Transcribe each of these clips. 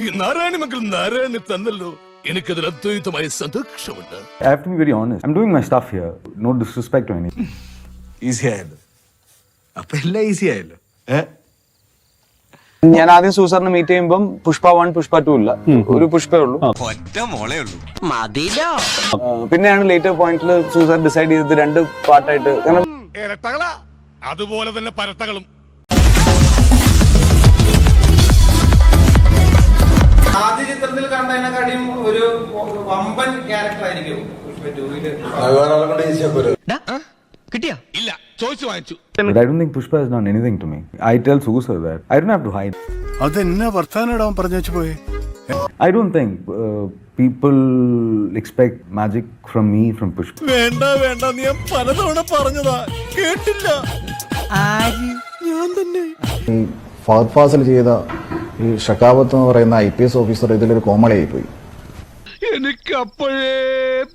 നാരായണ മക്കൾ നാരായണ തന്നല്ലോ. എനിക്കതിൽ അദ്വൈതമായ സന്തോഷമുണ്ട് I have to be very very honest. I'm doing my stuff here. No disrespect to anything easy ആയല്ലോ. അപ്പൊ എല്ലാം ഈസി ആയല്ലോ. ഞാൻ ആദ്യം സൂസറിനെ മീറ്റ് ചെയ്യുമ്പം പുഷ്പ വൺ പുഷ്പ ടു ഇല്ല. ഒരു പുഷ്പേ ഉള്ളൂ. ഒറ്റ മോളേ ഉള്ളൂ. ആ, പിന്നെയാണ് ലേറ്റർ പോയിന്റിൽ സൂസർ ഡിസൈഡ് ചെയ്തത് രണ്ട് പാർട്ടായിട്ട് കാരണം ഇരട്ടകളാ അതുപോലെ തന്നെ പരട്ടകളും കണ്ടതിനെക്കാട്ടിയും ഒരു വമ്പൻ ക്യാരക്ടർ ആയിരിക്കും പുഷ്പ ടൂവിൽ ഇല്ല ചോദിച്ചു വാങ്ങിച്ചു. But I don't think Pushpa has done anything to me. I tell Susa that. I don't have to hide. അതെന്നാ വർത്താനം പറഞ്ഞു വെച്ച് പോയി? I don't think uh, people expect magic from me from Pushpa. വേണ്ട വേണ്ട നീ ഞാൻ പലതവണ പറഞ്ഞതാ. കേട്ടില്ല. ഞാൻ തന്നെ. ഫഹദ് ഫാസിൽ ചെയ്ത ഈ ഷക്കാവത്ത് എന്ന് പറയുന്ന ഐ പി എസ് ഓഫീസർ ഇതിലൊരു കോമഡിയായി പോയി എനിക്ക് അപ്പോഴേ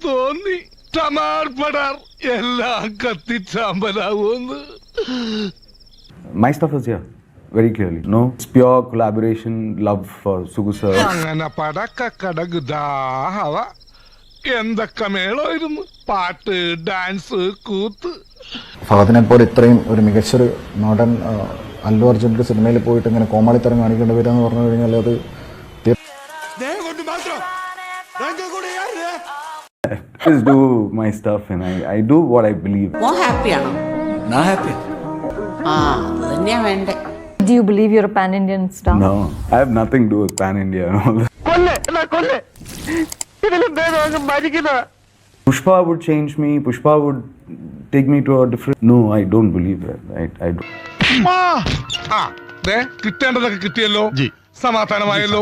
തോന്നി. ടമാർ പടാർ എല്ലാം കത്തിച്ചാമ്പലാവൂന്ന് My stuff is here, very clearly. No, it's pure collaboration, love for Sugu sir. അങ്ങനെ പടക്ക കടകുദാഹവ എന്തൊക്കെ മേളമായിരുന്നു? പാട്ട് ഡാൻസ് കൂത്ത്. ഫഹദിനെ പോലെ ഇത്രയും ഒരു മികച്ചൊരു നടൻ അല്ലു അർജുന്റെ സിനിമയിൽ പോയിട്ട് ഇങ്ങനെ കോമാളിത്തരം കാണിക്കേണ്ടി വരിക എന്ന് പറഞ്ഞു കഴിഞ്ഞാൽ അത് Just do my stuff and I, I do what I believe. മോൻ ഹാപ്പിയാണോ ഞാൻ ഹാപ്പി happy. Ah, തന്നെയാ വേണ്ടേ Do you believe you're a pan Indian star? No, I have nothing to do with Pan India and all that. Pushpa would change me, Pushpa would take me to a different. No, I don't believe that. I, I don't. ആ ദേ കിട്ടേണ്ടതൊക്കെ കിട്ടിയല്ലോ സമാധാനമായല്ലോ